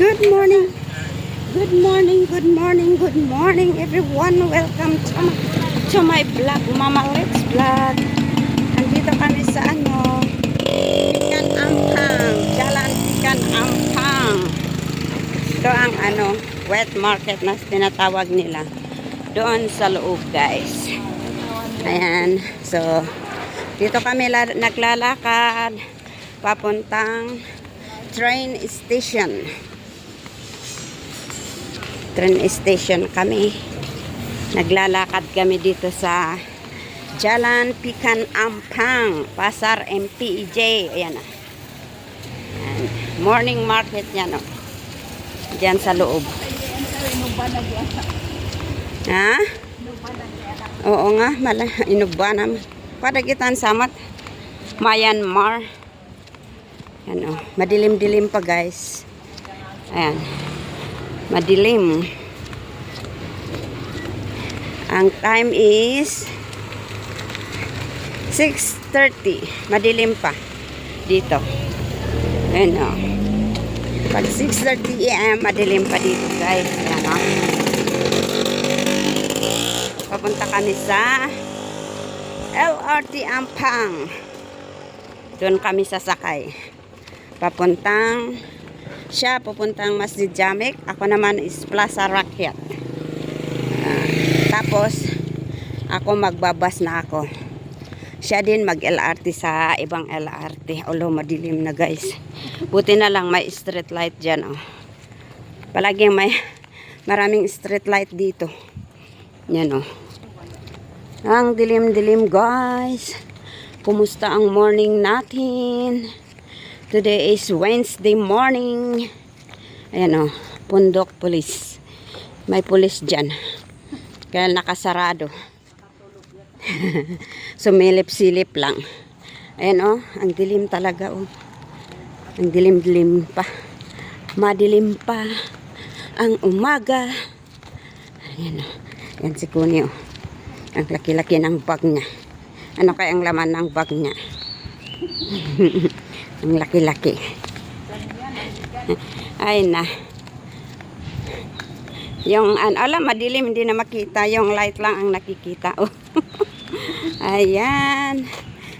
Good morning. Good morning, good morning, good morning everyone. Welcome to my, to my vlog, Mama Let's Vlog. Andito kami sa ano, Pikan Ampang. Jalan Pikan Ampang. Ito ang ano, wet market na tinatawag nila. Doon sa loob guys. Ayan. So, dito kami la- naglalakad papuntang train station. Train station kami. Naglalakad kami dito sa Jalan Pikan Ampang, Pasar MPJ. Ayan na. Ayan. Morning market yan o. Diyan sa loob. Ha? Oo nga, mala, inuba naman. Padagitan samat. Myanmar. Yan o. Madilim-dilim pa guys. Ayan. Madilim. Ang time is 6.30. Madilim pa. Dito. Ayan o. Pag 6.30 a.m. madilim pa dito guys. Ayan o. Papunta kami sa LRT Ampang. Doon kami sasakay. Papuntang siya pupuntang Masjid Jamek. Ako naman is Plaza Rakyat. Tapos ako magbabas na ako. Siya din mag-LRT sa ibang LRT. Olo, madilim na guys. Buti na lang may street light dyan. Oh. Palaging may maraming street light dito. Yan oh. Ang dilim-dilim guys. Kumusta ang morning natin? Today is Wednesday morning. Ayan o, Pundok Police. May police dyan. Kaya nakasarado. Sumilip-silip lang. Ayan o, ang dilim talaga o. Ang dilim-dilim pa. Madilim pa. Ang umaga. Ayan o. Yan si Kuni o. Ang laki-laki ng bag niya. Ano kaya ang laman ng bag niya? ang laki-laki. Ay na. Yung, an, alam, madilim, hindi na makita. Yung light lang ang nakikita. Ayan.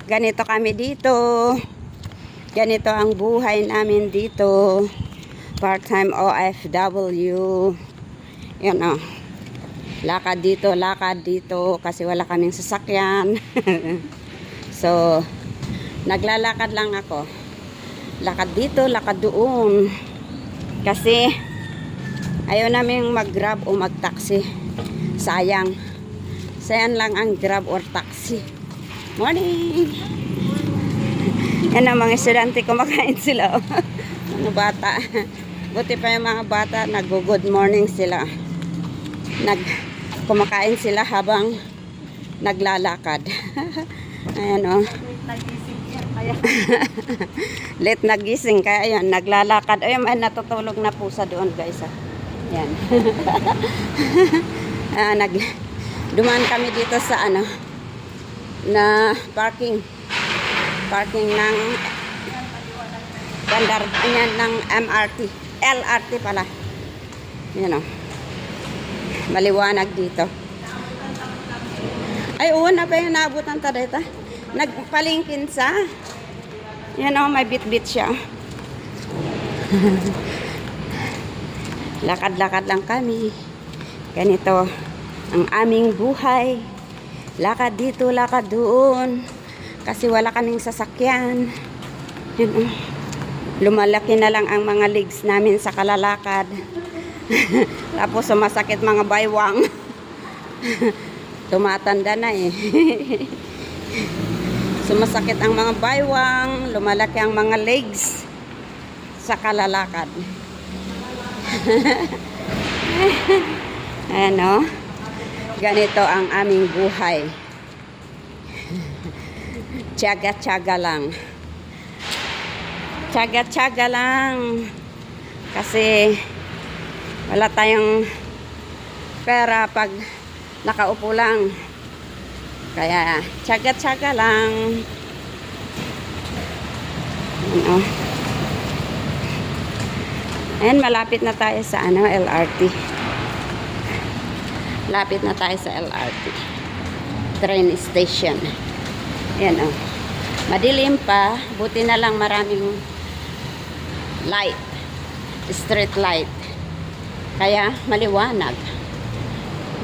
Ganito kami dito. Ganito ang buhay namin dito. Part-time OFW. Yan o. Oh. Lakad dito, lakad dito. Kasi wala kaming sasakyan. so, naglalakad lang ako. Lakad dito, lakad doon. Kasi, ayaw namin mag-grab o mag-taxi. Sayang. Sayang lang ang grab or taxi. Morning! Yan ang mga estudyante, kumakain sila. oh. ano bata. Buti pa yung mga bata, nag-good morning sila. Nag, kumakain sila habang naglalakad. Ayan o. Oh. Late nagising kaya yan, naglalakad. Ayun, ay natutulog na po sa doon guys. Ah. Yan. ah, nag, dumaan kami dito sa ano, na parking. Parking ng bandar, yan, ng MRT. LRT pala. Yan o. Maliwanag dito. Ay, oo na pa yung naabutan ta dito. Nagpalingkin sa. Yan o, may bit-bit siya. Lakad-lakad lang kami. Ganito ang aming buhay. Lakad dito, lakad doon. Kasi wala kaming sasakyan. Yan o. Lumalaki na lang ang mga legs namin sa kalalakad. Tapos sumasakit mga baywang. Tumatanda na eh. Sumasakit ang mga baywang, lumalaki ang mga legs sa kalalakad. ano? Ganito ang aming buhay. Tiyaga-tiyaga lang. Tiyaga-tiyaga lang. Kasi wala tayong pera pag nakaupo lang. Kaya, tsaga-tsaga lang. Ano? Ayan, malapit na tayo sa ano, LRT. Lapit na tayo sa LRT. Train station. Ayan o. Madilim pa. Buti na lang maraming light. Street light. Kaya maliwanag.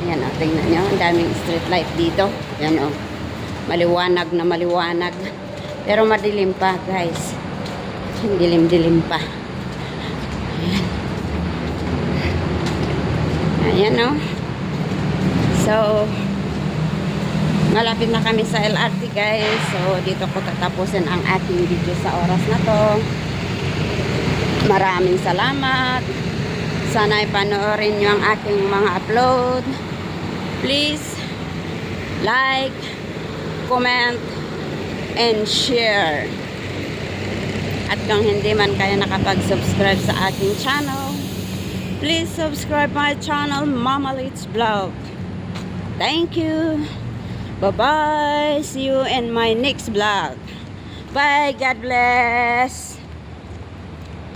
Ayan o. Tingnan nyo. Ang daming street light dito. Ayan o. Maliwanag na maliwanag. Pero madilim pa guys. Dilim-dilim pa. Ayan o. So, malapit na kami sa LRT guys. So, dito ko tatapusin ang aking video sa oras na to. Maraming salamat. Sana ipanoorin nyo ang aking mga upload. Please, like, comment, and share. At kung hindi man kayo nakapag-subscribe sa aking channel, please subscribe my channel, Mama Vlog. Thank you. Bye-bye. See you in my next vlog. Bye. God bless.